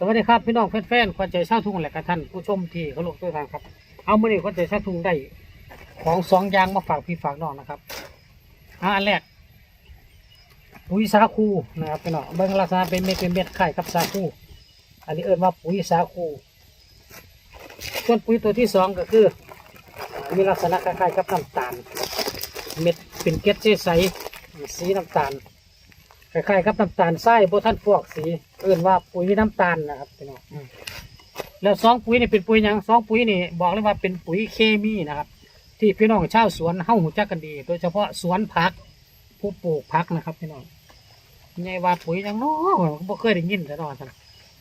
สวัสดีครับพี่น้องแฟนๆขวัญใจชาวทุ่งและกท่านผู้ชมที่เคารพทุกท่านครับ เอามื่อนี้ขวัญใจชาวทุ่งได้ของสองอย่างมาฝากพี่ฝากน้องนะครับอันแรกปุ๋ยสาคูนะครับพี่น้องเบิ้งลักษณะเป็นเม็ดเป็นเม็ดไข่กับสาคูอันนี้เอิ้นว่าปุ๋ยสาคูส่วนปุ๋ยตัวที่สองก็คือ มีลักษณะคล้ายๆกับน้ำตาล เม็ดเป็นเกล็ดใสๆสีน้ำตาล คล้ายๆกับน้ำตาลทรายโบท่านฟอกสีเอื่นว่าปุ๋ยน้ำตาลนะครับพี่น้องอืมแล้วสองปุ๋ยนี่เป็นปุ๋ยหยังสองปุ๋ยนี่บอกเลยว่าเป็นปุ๋ยเคมีนะครับ ที่พี่น้องชาวสวนเฮ้าหูจักกันดี โดยเฉพาะสวนผัก ผู้ปลูกผักนะครับพี่น้องไงว่าปุ๋ยหยังเน้อบ่เคยได้ยินแต่นอนท่าน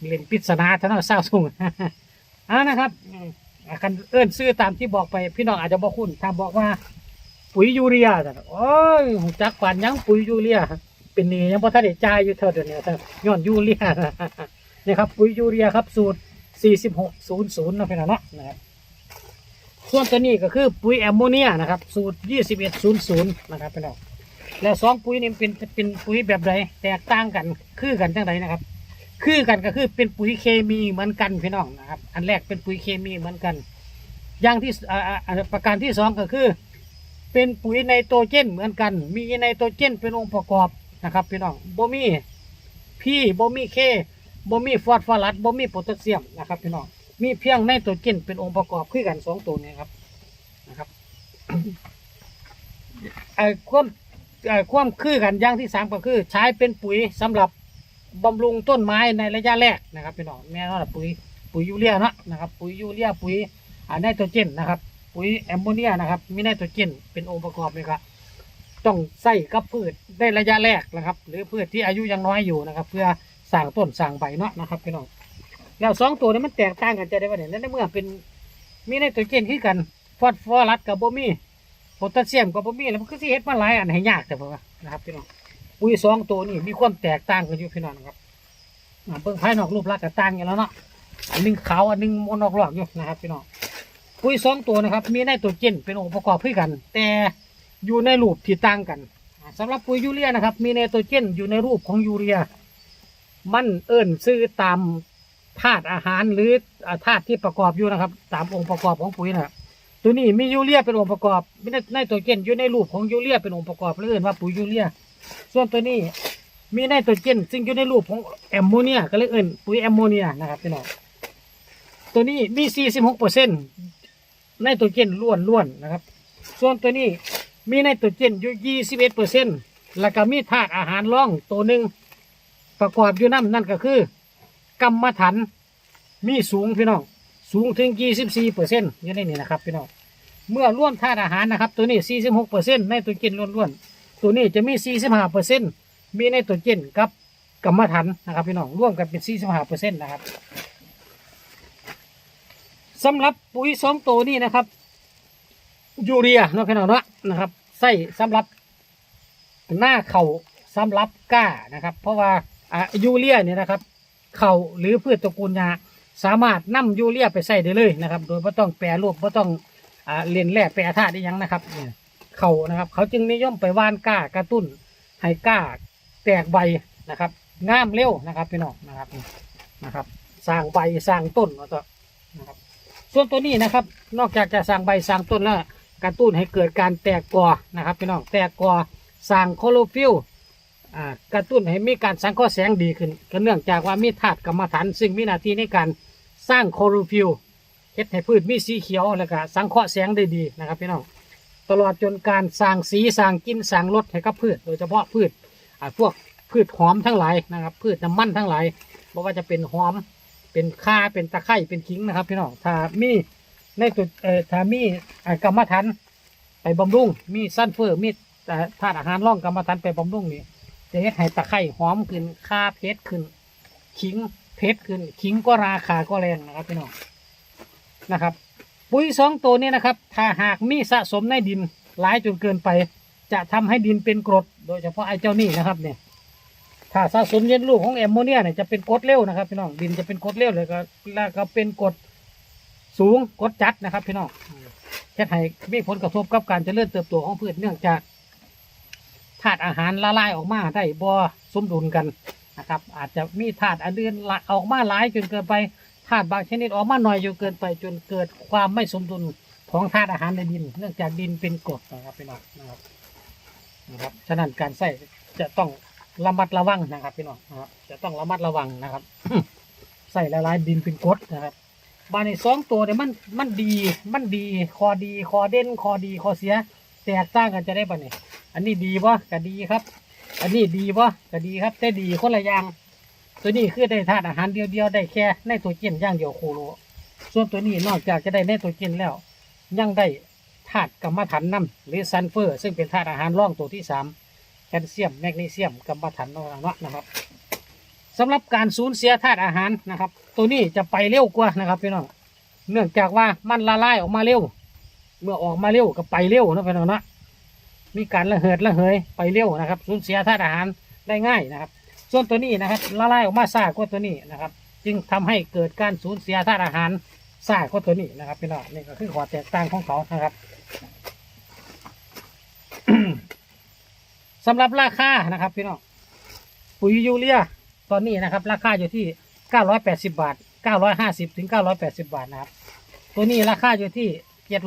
มีเล่นปริศนาท่านอาเศร้าสุ่งอ่านะครับอืมอ่าคันเอิ้นซื้อตามที่บอกไป พี่น้องอาจจะบอกคุณถ้าบอกว่า ปุ๋ยยูเรียท่นโอ้ยหูจักปานหยังปุ๋ยยูเรีย เป็นหนี้ยังพอท่านได้จ่ายอยู่เท่าเดิมเนี่ยท่านย้อนยูเรียนี่ครับปุ๋ยยูเรียครับสูตร4600นะพี่น้องเนาะนะครับส่วนตัวนี้ก็คือปุ๋ยแอมโมเนียนะครับสูตร 2100นะครับพี่น้องแล้วสองปุ๋ยนี่เป็นเป็นปุ๋ยแบบใดแตกต่างกันคือกันจังไดนะครับ คือกันก็คือเป็นปุ๋ยเคมีเหมือนกันพี่น้องนะครับ อันแรกเป็นปุ๋ยเคมีเหมือนกัน อย่างที่อ่าอ่าอ่าประการที่สองก็คือ เป็นปุ๋ยไนโตรเจนเหมือนกัน มีไนโตรเจนเป็นองค์ประกอบ นะครับพี่น้องบ่มีพี่บ่มีเคบ่มีฟอสฟอรัสบ่มีโพแทสเซียมนะครับพี่น้องมีเพียงไนโตรเจนเป็นองค์ประกอบคือกันสองตัวนี้ครับนะครับไอ้ความไอ้ความคือกันอย่างที่สามก็คือ ใช้เป็นปุ๋ยสำหรับบำรุงต้นไม้ในระยะแรกนะครับพี่น้องแน่นอนปุ๋ยปุ๋ยยูเรียเนาะนะครับปุ๋ยยูเรียปุ๋ยอ่าไนโตรเจนนะครับปุ๋ยแอมโมเนียนะครับมีไนโตรเจนเป็นองค์ประกอบเลยครับ ต้องใส่กับพืชได้ระยะแรกนะครับ หรือพืชที่อายุยังน้อยอยู่นะครับ เพื่อสร้างต้นสร้างใบเนาะนะครับพี่น้องแล้วสองตัวนี้มันแตกต่างกันจะได้ว่าเนี่ยในเมื่อเป็นมีไนโตรเจนคือกันฟอสฟอรัสกับโบมีโพแทสเซียมกับโบมีแล้วมันก็สิเฮ็ดมาหลายอันให้ยากแต่เพื่อนะครับพี่น้องปุ๋ยสองตัวนี้มีความแตกต่างกันอยู่พี่น้องนะครับอ่าเบิ่งภายนอกรูปลักษณ์ก็ต่างกันแล้วเนาะอันหนึงขาวอันหนึงมนอกหลอกอยู่นะครับพี่น้องปุ๋ยสองตัวนะครับ มีไนโตรเจนเป็นองค์ประกอบคือกัน แต่ อยู่ในรูปที่ต่างกันอ่าสำหรับปุ๋ยยูเรียนะครับ มีไนโตรเจนอยู่ในรูปของยูเรีย มันเอิ้นซื้อตามธาตุอาหารหรือธาตุที่ประกอบอยู่นะครับ ตามองค์ประกอบของปุ๋ยนะครับตัวนี้มียูเรียเป็นองค์ประกอบมีไนโตรเจนอยู่ในรูปของยูเรียเป็นองค์ประกอบเรียกว่าปุ๋ยยูเรีย ส่วนตัวนี้มีไนโตรเจนซึ่งอยู่ในรูปของแอมโมเนียก็เลยเอิ้นปุ๋ยแอมโมเนียนะครับพี่น้องตัวนี้มี 46เปอร์เซ็นต์ไนโตรเจนล้วนๆนะครับ ส่วนตัวนี้ มีไนโตรเจนอยู่21เปอร์เซ็นต์แล้วก็มีธาตุอาหารร่องตัวหนึ่งประกอบอยู่น้ำนั่นก็คือ กรรมฐานมีสูงพี่น้องสูงถึง24เปอร์เซ็นต์อยู่ในนี้นะครับพี่น้องเมื่อร่วมธาตุอาหารนะครับ ตัวนี้46เปอร์เซ็นต์ไนโตรเจนล้วนๆตัวนี้จะมี45เปอร์เซ็นต์มีไนโตรเจนกับกรรมฐานนะครับพี่น้องร่วมกันเป็น45เปอร์เซ็นต์นะครับสำหรับปุ๋ยสองตัวนี้นะครับ ยูเรียเนาะพี่น้องเนาะนะครับใส่สำหรับหน้าเข่าสำหรับก้านะครับ เพราะว่าอ่ายูเรียเนี่ยนะครับ เข่าหรือพืชตระกูลยาสามารถนำยูเรียไปใส่ได้เลยนะครับ โดยไม่ต้องแปรรูปไม่ต้องอ่าเรียนแร่แปรธาตุได้ยังนะครับเนี่ยเข่านะครับ เขาจึงนิยมไปว่านก้ากระตุ้นให้ก้าแตกใบนะครับงามเร็วนะครับพี่น้องนะครับนะครับสร้างใบสร้างต้นแล้วก็นะครับส่วนตัวนี้นะครับ นอกจากจะสร้างใบสร้างต้นแล้ว กระตุ้นให้เกิดการแตกกอนะครับพี่น้องแตกกอสร้างโคโลฟิลกระตุ้นให้มีการสังเคราะห์แสงดีขึ้นก็เนื่องจากว่ามีธาตุกรรมฐาน ซึ่งมีหน้าที่ในการสร้างโคโลฟิลเฮ็ดให้พืชมีสีเขียวแล้วก็สังเคราะห์แสงได้ดีนะครับพี่น้องตลอดจนการสร้างสีสร้างกลินสร้างรสให้กับพืช โดยเฉพาะพืชพวกพืชหอมทั้งหลายนะครับ พืชน้ำมันทั้งหลายไม่ว่าจะเป็นหอมเป็นข่าเป็นตะไคร้เป็นขิงนะครับพี่น้องถ้ามี ในตัวเอ่อถ้ามีอ่ากรรมฐานไปบำรุง มีซันเฟอร์มีอ่ธาตุอาหารร่องกรรมฐานไปบำรุงนี่จะเฮ็ดให้ตะไคร้หอมขึ้นข่าเพชรขึ้น ขิงเพชรขึ้น ขิงก็ราคาก็แรงนะครับพี่น้องนะครับ ปุ๋ยสองตัวนี้นะครับ ถ้าหากมีสะสมในดินหลายจนเกินไป จะทำให้ดินเป็นกรด โดยเฉพาะไอ้เจ้านี่นะครับเนี่ย ถ้าสะสมเย็นลูกของแอมโมเนียเนี่ยจะเป็นกรดเร็วนะครับพี่น้องดินจะเป็นกรดเร็วเลยก็แล้วก็เป็นกรด สูงกดจัดนะครับ พี่น้องอืมเฮ็ดให้มีผลกระทบกับการเจริญเติบโตของพืชเนื่องจากธาตุอาหารละลายออกมาได้บ่สมดุลกันนะครับ อาจจะมีธาตุอันอื่นออกมาหลายจนเกินไปธาตุบางชนิดออกมาหน่อยจนเกินไป จนเกิดความไม่สมดุลของธาตุอาหารในดิน เนื่องจากดินเป็นกรดนะครับพี่น้องนะครับนะครับฉะนั้นการใส่จะต้องระมัดระวังนะครับพี่น้องนะครับจะต้องระมัดระวังนะครับ ใส่ละลายดินเป็นกรดนะครับ บานในสองตัวเนี่ยมันมันดีมันดีคอดีคอเด่นคอดีคอเสีย แตกต่างกันจะได้ปะเนี่ยอันนี้ดีปะก็ดีครับ อันนี้ดีปะก็ดีครับแต่ดีคนละอย่างตัวนี้คือได้ธาตุอาหารเดียวๆได้แค่ในตัวเจนอย่างเดียวโคโลส่วนตัวนี้นอกจากจะได้ในตัวเจนแล้ว ยังได้ธาตุกรรมฐานน้ำหรือซัลเฟอร์ ซึ่งเป็นธาตุอาหารร่องตัวที่สามแคลเซียมแมกนีเซียมกรรมฐานต่างๆนะครับ สำหรับการสูญเสียธาตุอาหารนะครับ ตัวนี้จะไปเร็วกว่านะครับพี่น้องเนื่องจากว่ามันละลายออกมาเร็ว เมื่อออกมาเร็วก็ไปเร็วนะพี่น้องนะมีการระเหิดระเหยไปเร็วนะครับ สูญเสียธาตุอาหารได้ง่ายนะครับ ส่วนตัวนี้นะครับละลายออกมาซ่ากว่าตัวนี้นะครับ จึงทำให้เกิดการสูญเสียธาตุอาหารซ่ากว่าตัวนี้นะครับพี่น้องนี่ก็คือขอแตกต่างของเขานะครับสำหรับราคานะครับพี่น้องปุ๋ยยูเรีย ตอนนี้นะครับ ราคาอยู่ที่ 980 บาท 950 ถึง 980 บาทนะครับ ตัวนี้ราคาอยู่ที่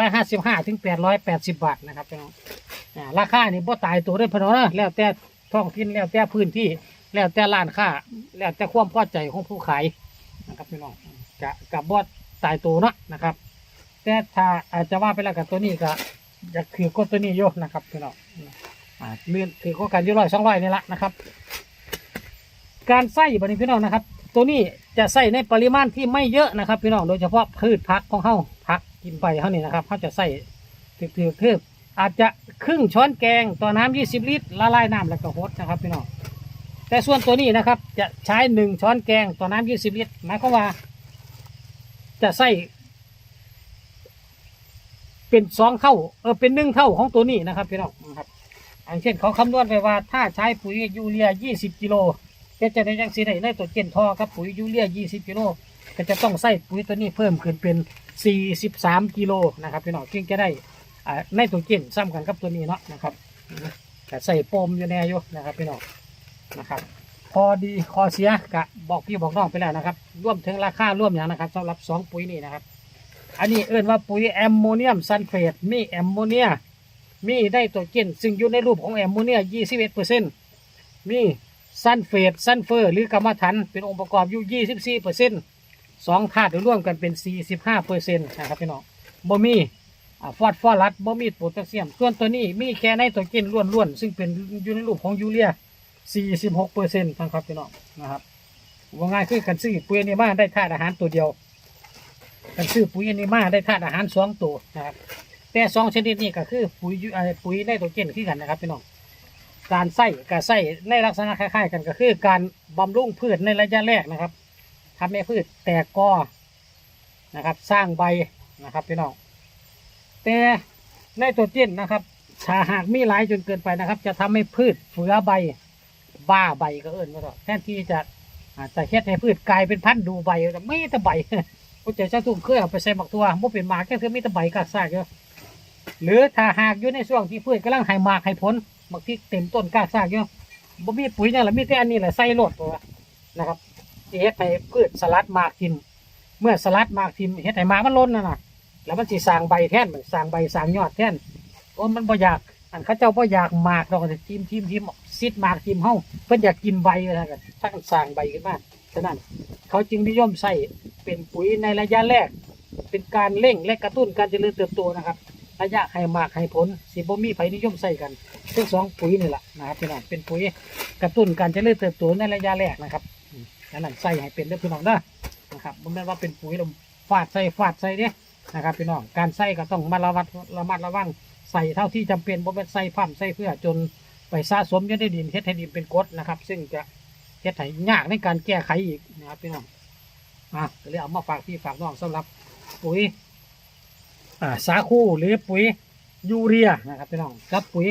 755 ถึง 880 บาทนะครับพี่น้องอ่าราคานี่บ่ตายตัวได้อพี่น้องนะแล้วแต่ท้องถิ่นแล้วแต่พื้นที่แล้วแต่ร้านค้าแล้วแต่ความพอใจของผู้ขายนะครับพี่น้องจะกับบอดตายตัวเนาะนะครับ แต่ถ้าอาจจะว่าไปแล้วกับตัวนี้ก็อยากคือกดตัวนี้โยนะครับพี่น้องอ่าเลื่อนคือข้อการอยี่ร้อยสองร้อยนี่ละนะครับ การใส่บัดนี้พี่น้องนะครับ ตัวนี้จะใส่ในปริมาณที่ไม่เยอะนะครับ พี่น้องโดยเฉพาะพืชพักของเฮาพักกินไปเท่านี้นะครับเขาจะใส่ถือถือถืออาจจะครึ่งช้อนแกงต่อน้ำยี่สิบลิตรละลายน้ำแล้วก็ฮดนะครับพี่น้องแต่ส่วนตัวนี้นะครับ จะใช้หนึ่งช้อนแกงต่อน้ำยี่สิบลิตรหมายความว่า จะใส่เป็นสองเท่าเออเป็นหนึ่งเท่าของตัวนี้นะครับพี่น้องนะครับอย่างเช่นเขาคำนวณไปว่าถ้าใช้ปุ๋ยยูเรียยี่สิบกิโล ก็จะได้ยังสีได้ในตัวเจนทอครับปุ๋ยยูเรียยี่สิบกิโลก็จะต้องใส่ปุ๋ยตัวนี้เพิ่มขึ้นเป็นสี่สิบสามกิโลนะครับพี่น้องจึงจะได้อ่าในตัวเจนซ้ำกันกับตัวนี้เนาะนะครับแต่ใส่ปมอยู่แน่อยู่นะครับพี่น้องนะครับพอดีคอเสียกะบอกพี่บอกน้องไปแล้วนะครับร่วมถึงราคาร่วมอย่างนะครับสำหรับสองปุ๋ยนี่นะครับ อันนี้เอิ้นว่าปุ๋ยแอมโมเนียมซัลเฟตมีแอมโมเนียมีได้ตัวเจนซึ่งอยู่ในรูปของแอมโมเนีย 21เปอร์เซ็นเฟตซัลเฟอร์ หรือกรรมฐานเป็นองค์ประกอบอยู่24เปอร์เซ็นต์สองธาตุร่วมกันเป็น45เปอร์เซ็นต์นะครับพี่น้องบ่มีอ่ฟอสฟอรัสบ่มีโพแทสเซียม ส่วนตัวนี้มีแค่ในตัวเจนล้วนๆ ซึ่งเป็นอยู่ในรูปของยูเรีย46เปอร์เซ็นต์ครับพี่น้องนะครับว่าง่ายคือกันซื้อปุ๋ยอันนี้มาได้ธาตุอาหารตัวเดียวกันซื้อปุ๋ยอนนี้มาได้ธาตุอาหารสองตัวนะครับแต่สองชนิดนี้ก็คือปุ๋ยยูปุ๋ยไนโตรเจนคือกันนะครับพี่น้อง การใส่กับใส่ในลักษณะคล้ายๆ กันก็คือ การบำรุงพืชในระยะแรกนะครับทำให้พืชแตกกอนะครับ สร้างใบนะครับพี่น้องแต่ไนโตรเจนนะครับถ้าหากมีหลายจนเกินไปนะครับ จะทำให้พืชเฟือใบ บ้าใบก็เอิ้นว่าต่อแทนที่จะอาจจะเฮ็ดให้พืชกลายเป็นพันธุ์ดูใบแต่ไม่แต่ใบผู้เจ้าเจ้าตุ้มเคยเอาไปใส่หมักตัวบ่เป็นหมากแค่คือมีแต่ใบกาซากอยู่หรือถ้าหากอยู่ในช่วงที่พืชกำลังให้หมากให้ผล บางทีเต็มต้นก้าซากอยู่บ่มีปุ๋ยนั่นแหละมีแต่อันนี้แหละใส่โลดตัวนะครับเฮ็ดให้พืชสลัดหมากทิมเมื่อสลัดหมากทิมเฮ็ดให้หมากมันล้นนั่นน่ะแล้วมันสิสร้างใบแทนมันสร้างใบสร้างยอดแท่นโอ้มันบ่อยากอันเขาเจ้าพ่อยากหมากเราก็จะทิมทิมทิมซิดหมากทิมเฮาเพิ่นอยากกินใบนะกันถ้ากันสร้างใบขึ้นมาฉะนั้นเขาจึงนิยมใส่เป็นปุ๋ยในระยะแรก เป็นการเร่งและกระตุ้นการเจริญเติบโตนะครับ ระยะให้มากให้ผลสิบ่มีไผนิยมใส่กันทั้งสองปุ๋ยนี่แหละนะครับพี่น้องเป็นปุ๋ยกระตุ้นการเจริญเติบโตในระยะแรกนะครับอืมฉะนั้นใส่ให้เป็นเด้อพี่น้องเด้อนะครับบ่แม่นว่าเป็นปุ๋ยลมฟาดใส่ฟาดใส่เด้นะครับพี่น้องการใส่ก็ต้องมาระมัดระมัดระวังใส่เท่าที่จำเป็นบ่เป็นใส่พั่มใส่เพื่อจนไปสะสมอยู่ในดินเฮ็ดให้ดินเป็นกรดนะครับ ซึ่งจะเฮ็ดให้ยากในการแก้ไขอีกนะครับพี่น้องอะก็เลยเอามาฝากพี่ฝากน้องสำหรับปุ๋ย อ่าสาคูหรือปุ๋ยยูเรียนะครับพี่น้องกับปุ๋ย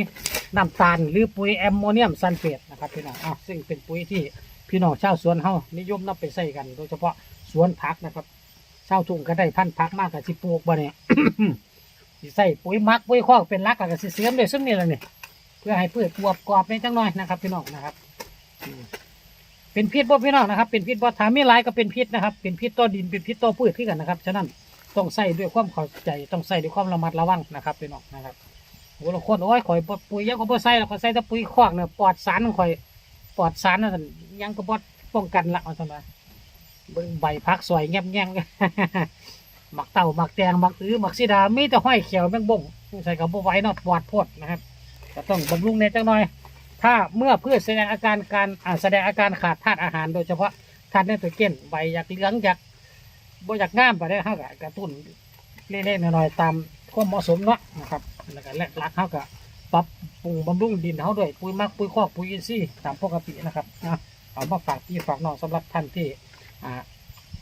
น้ำตาลหรือปุ๋ยแอมโมเนียมซัลเฟตนะครับพี่น้องอะซึ่งเป็นปุ๋ยที่พี่น้องชาวสวนเฮานิยมนำไปใส่กัน โดยเฉพาะสวนผักนะครับชาวทุ่งก็ได้พันธุ์ผักมากกับสิปลูกบ่เนี่ยสิใส่ปุ๋ยมักปุ๋ยคอกเป็นหลักแล้วก็สิเสริมด้วยซึ่งนี่แหละนี่เพื่อให้พืชอวบกรอบในจังหน่อยนะครับ พี่น้องนะครับ เป็นพิษบ่พี่น้องนะครับ เป็นพิษบ่ถามมีหลายก็เป็นพิษนะครับ เป็นพิษต่อดินเป็นพิษต่อพืชที่กันนะครับฉะนั้น ต้องใส่ด้วยความเข้าใจต้องใส่ด้วยความระมัดระวังนะครับพี่น้องนะครับโอ้ละคนโอ้ยข่อยปุ๋ยยังก็บ่ใส่แล้วข่อยใส่แต่ปุ๋ยคอกเนี่ยปลอดสารของข่อยปลอดสารนั่นยังก็บ่ป้องกันละเอาซั่นว่าเบิ่งใบพักสวยแง่มๆหมักเต่าหมักแตงหมักอื้อหมักสีดามีแต่ห้อยเขียวแมงบงใส่กับบ่ไว้เนาะปวดพดนะครับก็ต้องบำรุงในจังหน่อย ถ้าเมื่อพืชแสดงอาการการแสดงอาการขาดธาตุอาหารโดยเฉพาะธาตุไนโตรเจนใบอยากเหลืองอยาก บ่อยากงามไปได้เฮาก็กระตุ้นเล็กๆน้อยๆตามความเหมาะสมเนาะนะครับแล้วก็แรกลักเฮาก็ปรับปรุงบำรุงดินเฮาด้วยปุ๋ยมักปุ๋ยคอกปุ๋ยอินทรีย์ตามปกตินะครับนะเอามาฝากพี่ฝากน้องสำหรับท่านที่อ่า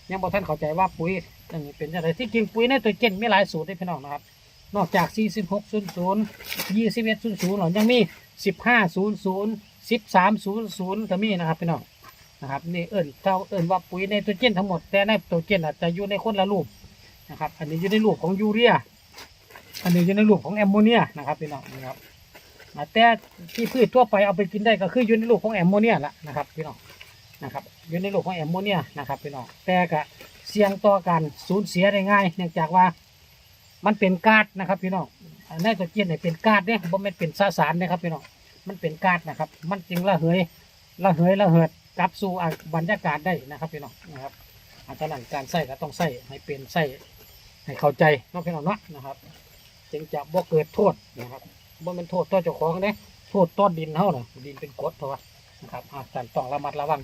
ยังบ่ท่านเข้าใจว่าปุ๋ยอันนี้เป็นอะไรที่จริงปุ๋ยไนโตรเจนมีหลายสูตรด้พี่น้องนะครับ นอกจาก 4600 2100หรอยังมี 1500 1300ก็มีนะครับพี่น้อง นะครับนี่เอิ้นเท่าเอิ้นว่าปุ๋ยไนโตรเจนทั้งหมดแต่ไนโตรเจนอาจจะอยู่ในคนละรูปนะครับ อันนี้อยู่ในรูปของยูเรีย อันนี้อยู่ในรูปของแอมโมเนียนะครับพี่น้องนะครับแต่ที่พืชทั่วไปเอาไปกินได้ก็คืออยู่ในรูปของแอมโมเนียละนะครับพี่น้องนะครับอยู่ในรูปของแอมโมเนียนะครับพี่น้องแต่ก็เสี่ยงต่อการสูญเสียได้ง่ายเนื่องจากว่ามันเป็นก๊าซนะครับพี่น้องอันไนโตรเจนเนี่ยเป็นก๊าซเนี่ยบ่แม่นเป็นสสารนะครับพี่น้องมันเป็นก๊าซนะครับ มันจึงระเหยระเหยระเหิด กลับสู่บรรยากาศได้นะครับพี่น้องนะครับอาจารย์การใส่ก็ต้องใส่ให้เป็นใส่ให้เข้าใจน้องพี่น้องนะนะครับ จึงจะบ่เกิดโทษนะครับบ่เป็นโทษต่อเจ้าของเด้โทษต่อดินเฮาน่ะดินเป็นกรดเพราะว่านะครับอาจารย์ต้องระมัดระวัง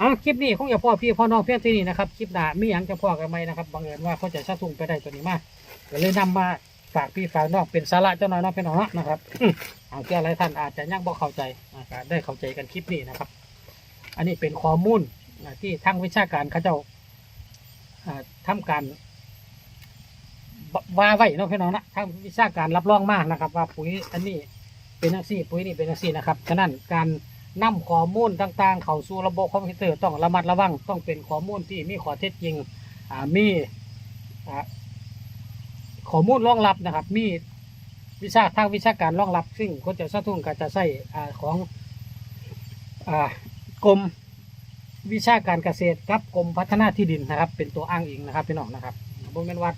อะคลิปนี้คงอย่าพ่อพี่พ่อน้องเพียงที่นี่นะครับคลิปหน้ามีหยังจะพ่อกันไหมนะครับบังเอิญว่าเขาจะชาทุ่งไปได้ตัวนี้มากก็เลยนำมาฝากพี่ฝากน้องเป็นสาระเจ้าน้อยน้องพี่น้องนะครับอาจจะหลายท่านอาจจะยังบ่เข้าใจได้เข้าใจกันคลิปนี้นะครับ อันนี้เป็นข้อมูลที่ทางวิชาการเขาเจ้าอ่าทำการว่าไว้เนาะพี่น้องนะทางวิชาการรับรองมากนะครับ ว่าปุ๋ยอันนี้เป็นอังซี่ปุ๋ยนี่เป็นอังซี่นะครับฉะนั้นการนำข้อมูลต่างๆ เข้าสู่ระบบคอมพิวเตอร์ต้องระมัดระวังต้องเป็นข้อมูลที่มีข้อเท็จจริงมีข้อมูลรองรับนะครับ มีวิชาทางวิชาการรองรับ ซึ่งคนจะสะทุ่งก็จะใช้อ่ของ กรมวิชาการเกษตรกับกรมพัฒนาที่ดินนะครับ เป็นตัวอ้างอิงนะครับพี่น้องนะครับบ่แม่นว่า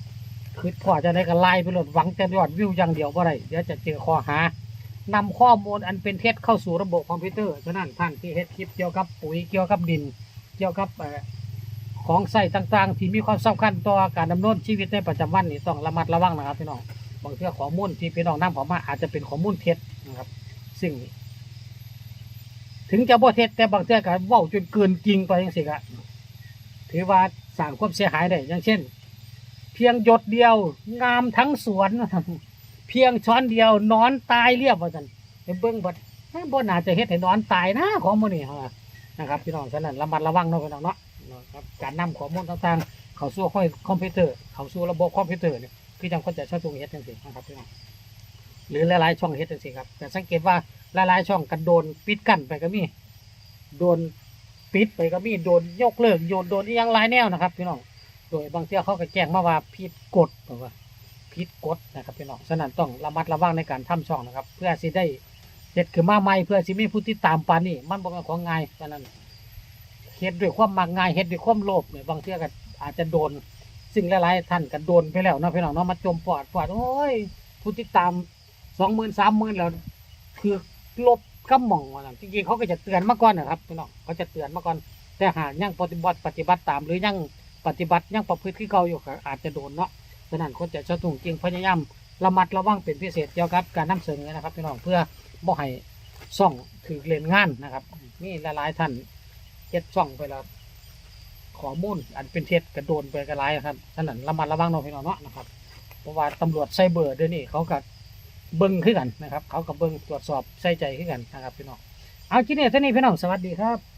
คือพอจะได้กันไล่ไปหลดหวังแต่ยอดวิวอย่างเดียวบ่ได้เดี๋ยวจะเจอข้อหานำข้อมูลอันเป็นเท็จเข้าสู่ระบบคอมพิวเตอร์ฉะนั้นท่านที่เฮ็ดคลิปเกี่ยวกับปุ๋ยเกี่ยวกับดิน เกี่ยวกับของใส่ต่างๆ ที่มีความสำคัญต่อการดำเนินชีวิตในประจำวันนี่ต้องระมัดระวังนะครับพี่น้องบางเทื่อข้อมูลที่พี่น้องนำเขอมาอาจจะเป็นข้อมูลเท็จนะครับ ซึ่ง ถึงจะบ่เท็จแต่บางเทื่อก็เว้าจนเกินจริงไปจังซี่ก็ถือว่าสร้างความเสียหายได้อย่างเช่น เพียงหยดเดียว งามทั้งสวนเพียงช้อนเดียวนอนตายเรียบว่าซั่นไปเบิ่งบัดเอ้ยบ่น่าจะเฮ็ดให้นอนตายนะของมื้อนี้ว่านะครับพี่น้องฉะนั้นระมัดระวังเนาะพี่น้องเนาะนะครับการนำข้อมูลต่างๆเข้าสู่คอมพิวเตอร์เข้าสู่ระบบคอมพิวเตอร์เนี่ยคือจังคนจะชอบช่วงเฮ็ดจังซี่นะครับพี่น้อง หรือหลายๆช่องเฮ็ดจังซี่ครับ แต่สังเกตว่าหลายๆช่องกันโดนปิดกั้นไปก็มีโดนปิดไปก็มีโดนยกเลิกโยนโดนอีหยังหลายแนวนะครับพี่น้องโดยบางเที่ยเขาก็แจ้งมาว่าผิดกฎบอกว่าผิดกฎนะครับพี่น้องฉะนั้นต้องระมัดระวังในการทำช่องนะครับ เพื่อสิได้เฮ็ดขึ้นมาใหม่เพื่อสิมีผู้ติดตามปานนี้มันบ่แม่นของง่ายฉะนั้นเฮ็ดด้วยความมักง่ายเฮ็ดด้วยความโลภเนี่ยบางเที่ยก็อาจจะโดนซึ่งหลายๆท่านก็โดนไปแล้วเนาะพี่น้องเนาะมาจมปอดปอดโอ้ยผู้ติดตาม องหมื่นสามหมื่นแล้วคือลบกำหม่องว่าจริงๆเขาก็จะเตือนมาก่อนนะครับพี่น้องเขาจะเตือนมาก่อน แต่หากยังปฏิบัติปฏิบัติตาม หรือยังปฏิบัติยังประพฤติที่เขาอยู่ก็อาจจะโดนเนาะฉะนั้นคนจะชะตุงจริงพยายามระมัดระวังเป็นพิเศษเกี่ยวกับการนำเสนอนะครับพี่น้องเพื่อบ่ให้ซ่องถือเล่นงานนะครับนี่หลายๆท่านเจ็ดซ่องไปแล้วขอมูลอันเป็นเท็จกระโดนไปกระไรครับฉะนั้นระมัดระวังเนาะพี่น้องเนาะนะครับเพราะว่าตำรวจไซเบอร์เดี๋ยวนี้เขาก็ เบิ้งขึ้นกันนะครับ เขากับเบิ้งตรวจสอบใส่ใจขึ้นกันนะครับพี่น้องเอาทีนี้เท่านี้พี่น้องสวัสดีครับ